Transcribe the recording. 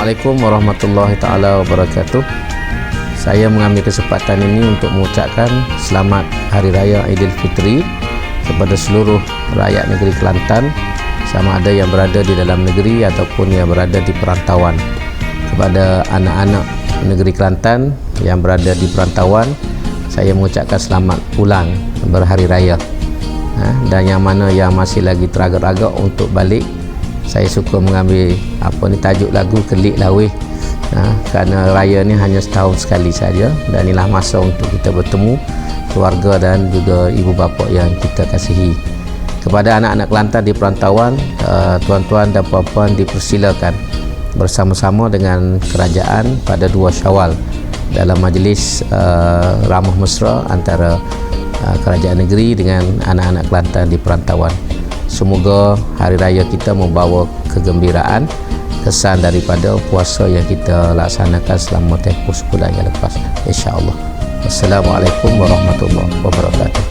Assalamualaikum warahmatullahi taala wabarakatuh. Saya mengambil kesempatan ini untuk mengucapkan selamat Hari Raya Aidilfitri kepada seluruh rakyat negeri Kelantan sama ada yang berada di dalam negeri ataupun yang berada di perantauan. Kepada anak-anak negeri Kelantan yang berada di perantauan, saya mengucapkan selamat pulang berhari raya. Ha, dan yang mana yang masih lagi teragak-agak untuk balik saya suka mengambil apa ni tajuk lagu kelik lawih ha, kerana raya ni hanya setahun sekali saja. Dan inilah masa untuk kita bertemu keluarga dan juga ibu bapa yang kita kasihi. Kepada anak-anak Kelantan di perantauan uh, tuan-tuan dan puan-puan dipersilakan bersama-sama dengan kerajaan pada 2 Syawal dalam majlis uh, ramah mesra antara uh, kerajaan negeri dengan anak-anak Kelantan di perantauan Semoga hari raya kita membawa kegembiraan kesan daripada puasa yang kita laksanakan selama tempoh sebulan yang lepas insya-Allah. Assalamualaikum warahmatullahi wabarakatuh.